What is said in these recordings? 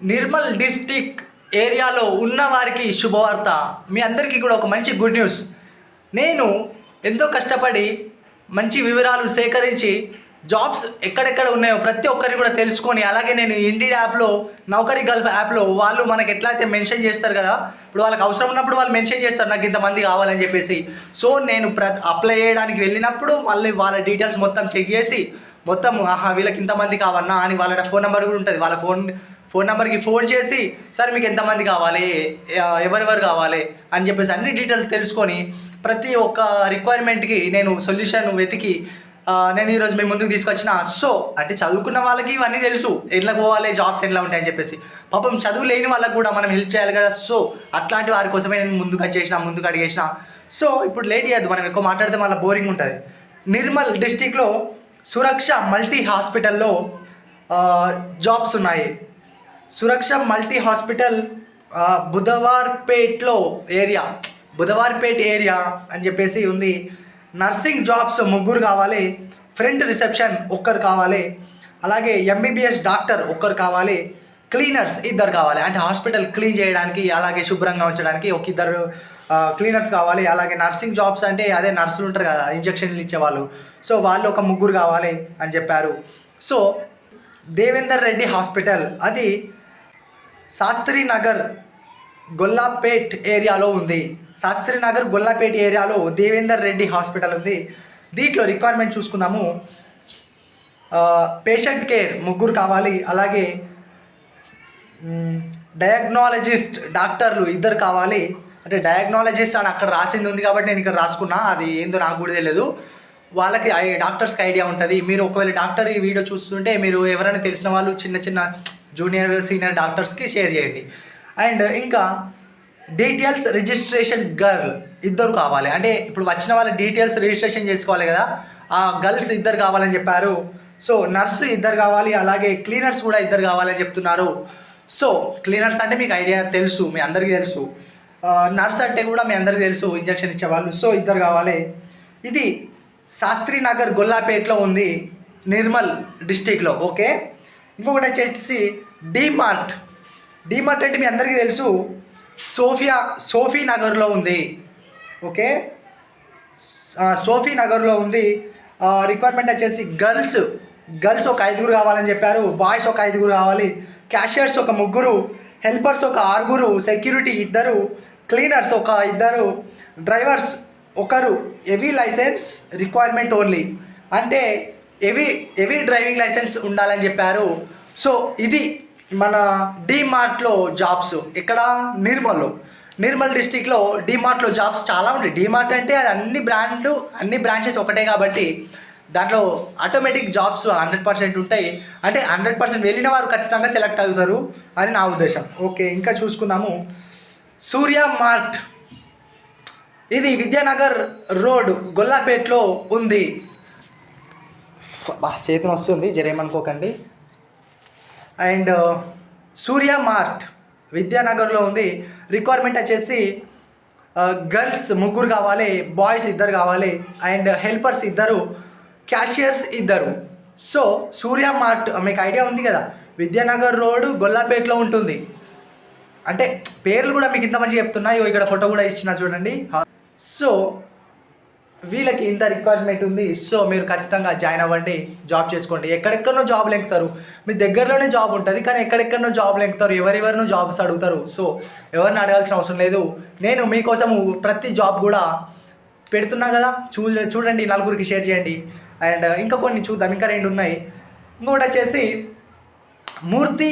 Nirmal district ఏరియాలో ఉన్న వారికి శుభవార్త. మీ అందరికీ కూడా ఒక మంచి గుడ్ న్యూస్. నేను ఎంతో కష్టపడి మంచి వివరాలు సేకరించి జాబ్స్ ఎక్కడెక్కడ ఉన్నాయో ప్రతి ఒక్కరిని కూడా తెలుసుకొని అలాగే నేను ఇండి యాప్లో నౌకరీ గల్ఫ్ యాప్లో వాళ్ళు మనకి ఎట్లా అయితే మెన్షన్ చేస్తారు కదా ఇప్పుడు వాళ్ళకి అవసరం ఉన్నప్పుడు వాళ్ళు మెన్షన్ చేస్తారు నాకు ఇంతమంది కావాలని చెప్పేసి. సో నేను ప్ర అప్లై చేయడానికి వెళ్ళినప్పుడు మళ్ళీ వాళ్ళ డీటెయిల్స్ మొత్తం చెక్ చేసి మొత్తం ఆహా వీళ్ళకి ఇంతమంది కావన్నా అని వాళ్ళ ఫోన్ నెంబర్ కూడా ఉంటుంది. వాళ్ళ ఫోన్ ఫోన్ నెంబర్కి ఫోన్ చేసి సార్ మీకు ఎంతమంది కావాలి? ఎవరెవరు కావాలి? అని చెప్పేసి అన్ని డీటెయిల్స్ తెలుసుకొని ప్రతి ఒక్క రిక్వైర్మెంట్కి నేను సొల్యూషన్ వెతికి నేను ఈరోజు మీ ముందుకు తీసుకొచ్చిన. సో అంటే చదువుకున్న వాళ్ళకి ఇవన్నీ తెలుసు. ఎట్లా పోవాలి? జాబ్స్ ఎట్లా ఉంటాయని చెప్పేసి. పాపం చదువు లేని వాళ్ళకి కూడా మనం హెల్ప్ చేయాలి కదా. సో అట్లాంటి వారి కోసమే నేను ముందుకు వచ్చేసిన ముందుకు అడిగేసిన. సో ఇప్పుడు లేట్ చేయద్దు. మనం ఎక్కువ మాట్లాడితే మళ్ళీ బోరింగ్ ఉంటుంది. నిర్మల్ డిస్టిక్లో సురక్ష మల్టీ హాస్పిటల్లో జాబ్స్ ఉన్నాయి. సురక్ష మల్టీ హాస్పిటల్ బుధవార్పేట్లో ఏరియా. బుధవార్పేట్ ఏరియా అని చెప్పేసి ఉంది. నర్సింగ్ జాబ్స్ ముగ్గురు కావాలి. ఫ్రంట్ రిసెప్షన్ ఒక్కరు కావాలి. అలాగే ఎంబీబీఎస్ డాక్టర్ ఒక్కరు కావాలి. క్లీనర్స్ ఇద్దరు కావాలి. అంటే హాస్పిటల్ క్లీన్ చేయడానికి అలాగే శుభ్రంగా ఉంచడానికి ఒక ఇద్దరు క్లీనర్స్ కావాలి. అలాగే నర్సింగ్ జాబ్స్ అంటే అదే నర్సులు ఉంటారు కదా ఇంజక్షన్లు ఇచ్చేవాళ్ళు. సో వాళ్ళు ఒక ముగ్గురు కావాలి అని చెప్పారు. So Devender Reddy hospital. అది శాస్త్రి నగర్ గొల్లాపేట్ ఏరియాలో ఉంది. శాస్త్రి నగర్ గొల్లాపేట్ ఏరియాలో దేవేందర్ రెడ్డి హాస్పిటల్ ఉంది. దీంట్లో రిక్వైర్మెంట్ చూసుకుందాము. పేషెంట్ కేర్ ముగ్గురు కావాలి. అలాగే డయాగ్నాలజిస్ట్ డాక్టర్లు ఇద్దరు కావాలి. అంటే డయాగ్నాలజిస్ట్ అని అక్కడ రాసింది ఉంది కాబట్టి నేను ఇక్కడ రాసుకున్నా. అది ఏందో నాకు కూడా తెలియదు. వాళ్ళకి ఐ- డాక్టర్స్కి ఐడియా ఉంటుంది. మీరు ఒకవేళ డాక్టర్ ఈ వీడియో చూస్తుంటే మీరు ఎవరైనా తెలిసిన వాళ్ళు చిన్న చిన్న జూనియర్ సీనియర్ డాక్టర్స్కి షేర్ చేయండి. అండ్ ఇంకా డీటెయిల్స్ రిజిస్ట్రేషన్ గర్ల్ ఇద్దరు కావాలి. అంటే ఇప్పుడు వచ్చిన వాళ్ళ డీటెయిల్స్ రిజిస్ట్రేషన్ చేసుకోవాలి కదా ఆ గర్ల్స్ ఇద్దరు కావాలని చెప్పారు. సో నర్సు ఇద్దరు కావాలి అలాగే క్లీనర్స్ కూడా ఇద్దరు కావాలని చెప్తున్నారు. సో క్లీనర్స్ అంటే మీకు ఐడియా తెలుసు మీ అందరికీ తెలుసు. నర్స్ అంటే కూడా మీ అందరికీ తెలుసు ఇంజక్షన్ ఇచ్చేవాళ్ళు. సో ఇద్దరు కావాలి. ఇది శాస్త్రి నగర్ గొల్లాపేట్లో ఉంది నిర్మల్ డిస్టిక్లో. ఓకే? ఇంకొకటి వచ్చేసి డిమార్ట్ డిమార్ట్ అంటే మీ అందరికీ తెలుసు సోఫియా సోఫీ నగర్లో ఉంది. ఓకే? సోఫీ నగర్లో ఉంది. రిక్వైర్మెంట్ వచ్చేసి గర్ల్స్ గర్ల్స్ ఒక ఐదుగురు కావాలని చెప్పారు బాయ్స్ ఒక ఐదుగురు కావాలి క్యాషియర్స్ ఒక ముగ్గురు హెల్పర్స్ ఒక ఆరుగురు సెక్యూరిటీ ఇద్దరు క్లీనర్స్ ఒక ఇద్దరు డ్రైవర్స్ ఒకరు హెవీ లైసెన్స్ రిక్వైర్మెంట్ ఓన్లీ అంటే హెవీ హెవీ డ్రైవింగ్ లైసెన్స్ ఉండాలని చెప్పారు. సో ఇది మన డిమార్ట్లో జాబ్స్ ఇక్కడ నిర్మల్లో. నిర్మల్ డిస్టిక్లో డిమార్ట్లో జాబ్స్ చాలా ఉంటాయి. డిమార్ట్ అంటే అది అన్ని బ్రాండ్లు అన్ని బ్రాంచెస్ ఒకటే కాబట్టి దాంట్లో ఆటోమేటిక్ జాబ్స్ హండ్రెడ్ పర్సెంట్ ఉంటాయి. అంటే హండ్రెడ్ పర్సెంట్ వెళ్ళిన వారు ఖచ్చితంగా సెలెక్ట్ అవుతారు అని నా ఉద్దేశం. ఓకే ఇంకా చూసుకుందాము. సూర్య మార్ట్. ఇది విద్యానగర్ రోడ్ గొల్లాపేట్లో ఉంది. చేతిని వస్తుంది జరేమనుకోకండి అండ్ uh, సూర్య మార్ట్ విద్యానగర్లో ఉంది. రిక్వైర్మెంట్ వచ్చేసి uh, గర్ల్స్ ముగ్గురు కావాలి బాయ్స్ ఇద్దరు కావాలి అండ్ హెల్పర్స్ ఇద్దరు క్యాషియర్స్ ఇద్దరు. సో సూర్య మార్ట్ uh, మీకు ఐడియా ఉంది కదా? విద్యానగర్ రోడ్ గొల్లాపేటలో ఉంటుంది. అంటే పేర్లు కూడా మీకు ఇంత మంచిగా చెప్తున్నా. ఇక్కడ ఫోటో కూడా ఇచ్చిన చూడండి. సో వీళ్ళకి ఇంత రిక్వైర్మెంట్ ఉంది సో మీరు ఖచ్చితంగా జాయిన్ అవ్వండి జాబ్ చేసుకోండి. ఎక్కడెక్కడనో జాబ్ లెంకుతారు. మీ దగ్గరలోనే జాబ్ ఉంటుంది కానీ ఎక్కడెక్కడనో జాబ్ లెంకుతారు ఎవరెవరినో జాబ్స్ అడుగుతారు. సో ఎవరిని అడగాల్సిన అవసరం లేదు. నేను మీకోసం ప్రతి జాబ్ కూడా పెడుతున్నా కదా చూ చూడండి నలుగురికి షేర్ చేయండి. అండ్ ఇంకా కొన్ని చూద్దాం ఇంకా రెండు ఉన్నాయి. ఇంకొకటి వచ్చేసి మూర్తి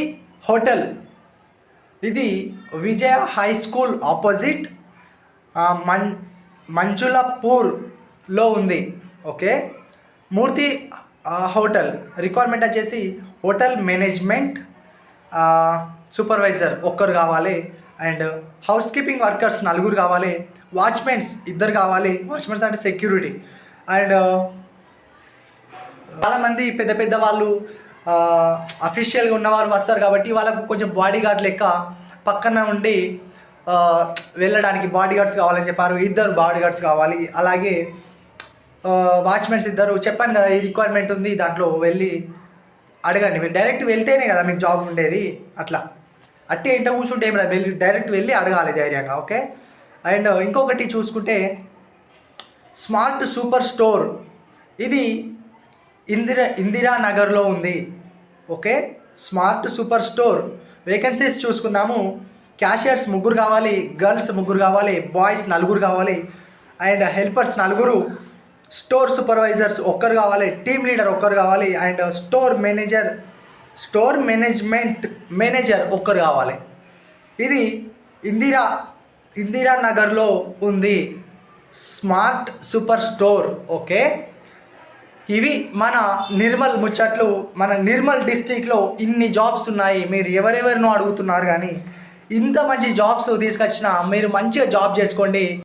హోటల్. ఇది విజయ హై స్కూల్ ఆపోజిట్ మం మంజులపూర్ లో ఉంది. ఓకే? మూర్తి హోటల్. రిక్వైర్మెంట్ వచ్చేసి హోటల్ మేనేజ్మెంట్ సూపర్వైజర్ ఒక్కరు కావాలి. అండ్ హౌస్ కీపింగ్ వర్కర్స్ నలుగురు కావాలి. వాచ్మెన్స్ ఇద్దరు కావాలి. వాచ్మెన్స్ అంటే సెక్యూరిటీ. అండ్ చాలామంది పెద్ద పెద్ద వాళ్ళు అఫీషియల్గా ఉన్నవారు వస్తారు కాబట్టి వాళ్ళకు కొంచెం బాడీ గార్డ్ లెక్క పక్కన ఉండి వెళ్ళడానికి బాడీ గార్డ్స్ కావాలని చెప్పారు. ఇద్దరు బాడీ గార్డ్స్ కావాలి. అలాగే వాచ్మెన్స్ ఇద్దరు చెప్పాను కదా ఈ రిక్వైర్మెంట్ ఉంది దాంట్లో వెళ్ళి అడగండి. మీరు డైరెక్ట్ వెళ్తేనే కదా మీకు జాబ్ ఉండేది. అట్లా. అట్టే ఇంట కూర్చుంటే ఏమైనా వెళ్ళి డైరెక్ట్ వెళ్ళి అడగాలి ధైర్యంగా ఓకే? అండ్ ఇంకొకటి చూసుకుంటే స్మార్ట్ సూపర్ స్టోర్ ఇది ఇందిరా ఇందిరానగర్లో ఉంది okay? Smart super store vacancies చూసుకుందాము. క్యాషియర్స్ ముగ్గురు కావాలి గర్ల్స్ ముగ్గురు కావాలి బాయ్స్ నలుగురు కావాలి అండ్ హెల్పర్స్ నలుగురు. స్టోర్ సూపర్వైజర్స్ ఒక్కరు కావాలి టీమ్ లీడర్ ఒక్కరు కావాలి and store manager store management manager ఒక్కరు కావాలి. ఇది ఇందిరా ఇందిరా నగర్లో ఉంది స్మార్ట్ సూపర్ స్టోర్ ఓకే? ఇవి మన నిర్మల్ ముచ్చట్లు మన నిర్మల్ డిస్టిక్లో ఇన్ని జాబ్స్ ఉన్నాయి మీరు ఎవరెవరినో అడుగుతున్నారు కానీ ఇంత మంచి జాబ్స్ తీసుకొచ్చిన మీరు మంచిగా జాబ్ చేసుకోండి.